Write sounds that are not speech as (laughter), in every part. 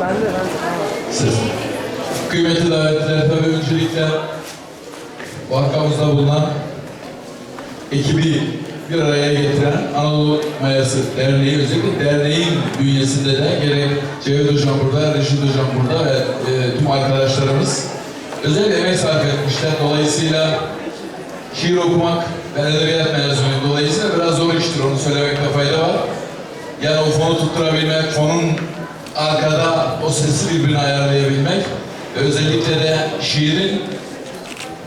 Ben de ben de. Siz. Kıymetli davetliler tabii öncelikle Vakfımızda bulunan ekibi bir araya getiren Anadolu Mayası Derneği, özellikle derneğin bünyesinde de gerek Cevdet Hocam burada, Reşit Hocam burada ve e, tüm arkadaşlarımız özel emek sarf etmişler. Dolayısıyla şiir okumak, ben edebiyat mezunuyum. Dolayısıyla biraz zor iştir, onu söylemekte fayda var. Yani o fonu tutturabilmek, fonun arkada o sesi birbirine ayarlayabilmek ve özellikle de şiirin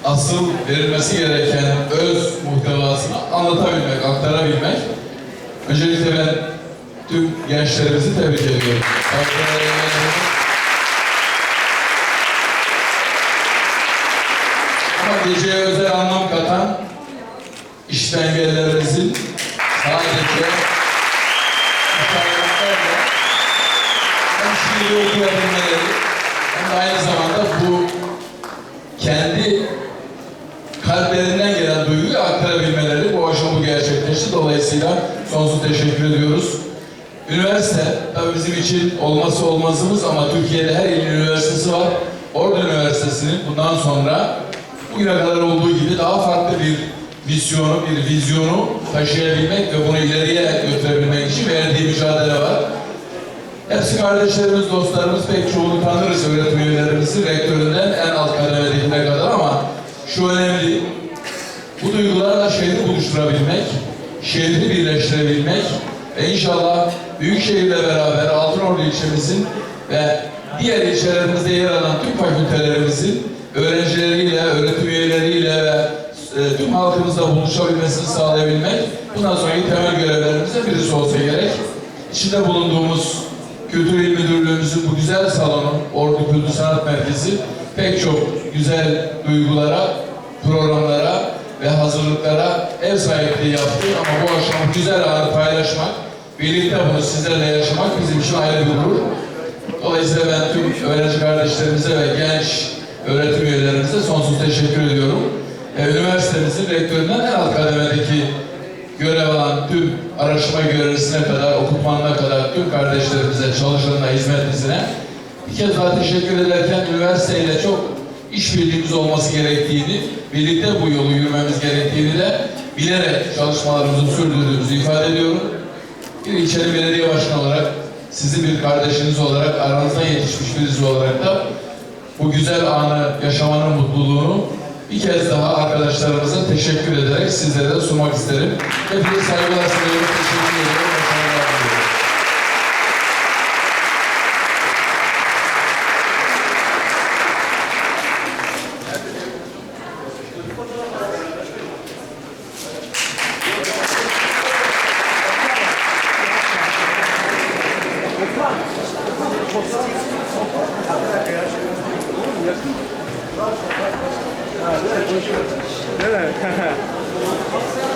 asıl verilmesi gereken öz muhtevasını anlatabilmek, aktarabilmek. Öncelikle ben tüm gençlerimizi tebrik ediyorum. Ama geceye özel teşekkür ediyoruz. Üniversite tabii bizim için olması olmazımız ama Türkiye'de her ilin üniversitesi var. Orada Üniversitesi'nin bundan sonra bugüne kadar olduğu gibi daha farklı bir misyonu, bir vizyonu taşıyabilmek ve bunu ileriye götürebilmek için verdiği mücadele var. Hepsi kardeşlerimiz, dostlarımız, pek çoğunu tanırız öğretim üyelerimizi, rektöründen en alt kademedekine kadar ama şu önemli, bu duygularla şehri buluşturabilmek, şehri birleştirebilmek ve inşallah Büyükşehir'le beraber Altınordu ilçemizin ve diğer ilçelerimizde yer alan tüm fakültelerimizin öğrencileriyle, öğretim üyeleriyle ve e, tüm halkımızla buluşabilmesini sağlayabilmek bundan sonraki temel görevlerimizden birisi olsa gerek. İçinde bulunduğumuz Kültür İl Müdürlüğümüzün bu güzel salonu, Ordu Kültür Sanat Merkezi pek çok güzel duygulara, programlara ve hazırlıklara ev sahipliği yaptı. Ama bu akşam güzel anı paylaşmak, birlikte bunu sizlerle yaşamak bizim için ayrı bir gurur. Dolayısıyla ben tüm öğrenci kardeşlerimize ve genç öğretim üyelerimize sonsuz teşekkür ediyorum. E, üniversitemizin rektöründen en alt kademedeki görev alan tüm araştırma görevlisine kadar, okutmanına kadar tüm kardeşlerimize, çalışanına, hizmetlisine bir kez daha teşekkür ederken üniversiteyle çok işbirliğimiz olması gerektiğini, birlikte bu yolu yürümemiz gerektiğini de bilerek çalışmalarımızı sürdürdüğümüzü ifade ediyorum. Bir ilçenin belediye başkanı olarak, sizin bir kardeşiniz olarak, aranızdan yetişmiş birisi olarak da bu güzel anı yaşamanın mutluluğunu bir kez daha arkadaşlarımıza teşekkür ederek sizlere sunmak isterim. Hepinize saygılar sunuyorum. Değil (laughs)